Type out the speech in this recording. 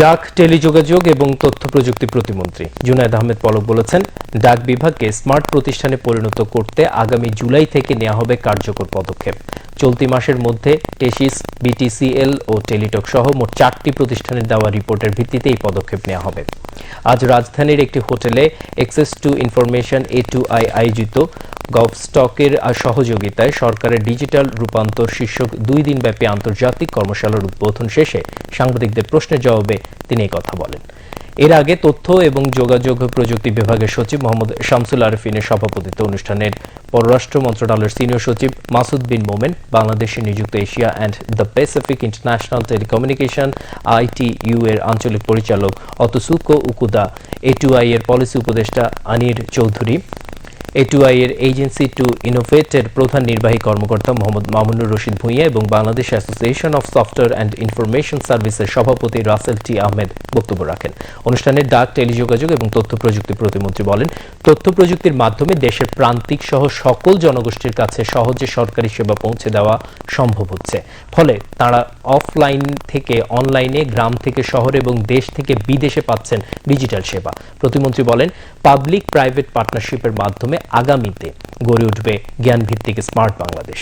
ডাক, টেলিযোগাযোগ এবং তথ্য প্রযুক্তি প্রতিমন্ত্রী জুনায়দ আহমেদ পলক বলেছেন, ডাক বিভাগকে স্মার্ট প্রতিষ্ঠানে পরিণত করতে আগামী জুলাই থেকে নেওয়া হবে কার্যকর পদক্ষেপ। চলতি মাসের মধ্যে টেসিস, বিটিসিএল ও টেলিটক সহ মোট চারটি প্রতিষ্ঠানের দেওয়া রিপোর্টের ভিত্তিতে এই পদক্ষেপ নেওয়া হবে। আজ রাজধানীর একটি হোটেলে access to information A two I আয়োজিত গভস্টকের সহযোগিতায় সরকারের ডিজিটাল রূপান্তর শীর্ষক দুই দিনব্যাপী আন্তর্জাতিক কর্মশালার উদ্বোধন শেষে সাংবাদিকদের প্রশ্নের জবাবে তিনি কথা বলেন। এর আগে তথ্য এবং যোগাযোগ প্রযুক্তি বিভাগের সচিব মোহাম্মদ শামসুল আরফিনের সভাপতিত্বে অনুষ্ঠানের পররাষ্ট্র মন্ত্রণালয়ের সিনিয়র সচিব মাসুদ বিন মোমেন, বাংলাদেশে নিযুক্ত Asia and the Pacific international telecommunication ITU এর আঞ্চলিক পরিচালক Atsuko Okuda A two I এর পলিসি উপদেষ্টা Anir Chowdhury A two I এর এজেন্সি টু ইনোভেটের প্রধান নির্বাহী কর্মকর্তা মোহাম্মদ মামুনুর রশিদ ভূঁইয়া এবং Bangladesh Association of Software and Information সার্ভিসের সভাপতি রাসেল টি আহমেদ বক্তব্য রাখেন। অনুষ্ঠানে ডাক, টেলিযোগাযোগ এবং তথ্য প্রযুক্তি প্রতিমন্ত্রী বলেন, তথ্য প্রযুক্তির মাধ্যমে দেশের প্রান্তিক সহ সকল জনগোষ্ঠীর কাছে সহজে সরকারি সেবা পৌঁছে দেওয়া সম্ভব হচ্ছে। ফলে তারা অফলাইন থেকে অনলাইনে গ্রাম থেকে শহর এবং দেশ থেকে বিদেশে পাচ্ছেন ডিজিটাল সেবা। প্রতিমন্ত্রী বলেন পাবলিক প্রাইভেট পার্টনারশিপের মাধ্যমে আগামীতে গড়ে উঠবে জ্ঞানভিত্তিক স্মার্ট বাংলাদেশ।